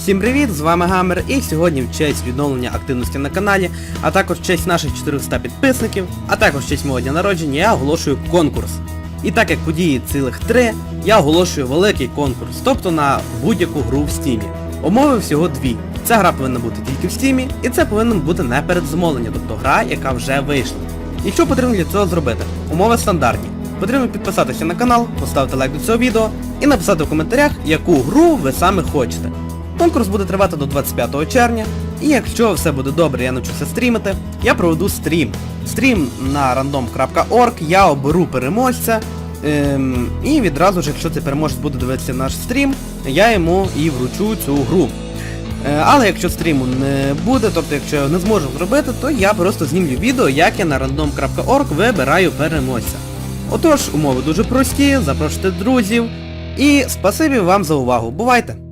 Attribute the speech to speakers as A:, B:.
A: Всім привіт, з вами Гамер і сьогодні в честь відновлення активності на каналі, а також в честь наших 400 підписників, а також в честь мого дня народження я оголошую конкурс. І так як події цілих три, я оголошую великий конкурс, тобто на будь-яку гру в стімі. Умови всього дві. Ця гра повинна бути тільки в стімі, і це повинно бути не передзамовлення, тобто гра, яка вже вийшла. І що потрібно для цього зробити? Умови стандартні. Потрібно підписатися на канал, поставити лайк до цього відео і написати в коментарях, яку гру ви саме хочете. Конкурс буде тривати до 25 червня, і якщо все буде добре, я навчуся стрімити, я проведу стрім. Стрім на random.org, я оберу переможця, ем, і відразу ж, якщо цей переможець буде дивитися наш стрім, я йому і вручу цю гру. Е, Але якщо стріму не буде, тобто якщо я не зможу зробити, то я просто знімлю відео, як я на random.org вибираю переможця. Отож, умови дуже прості, запрошуйте друзів, і спасибі вам за увагу. Бувайте!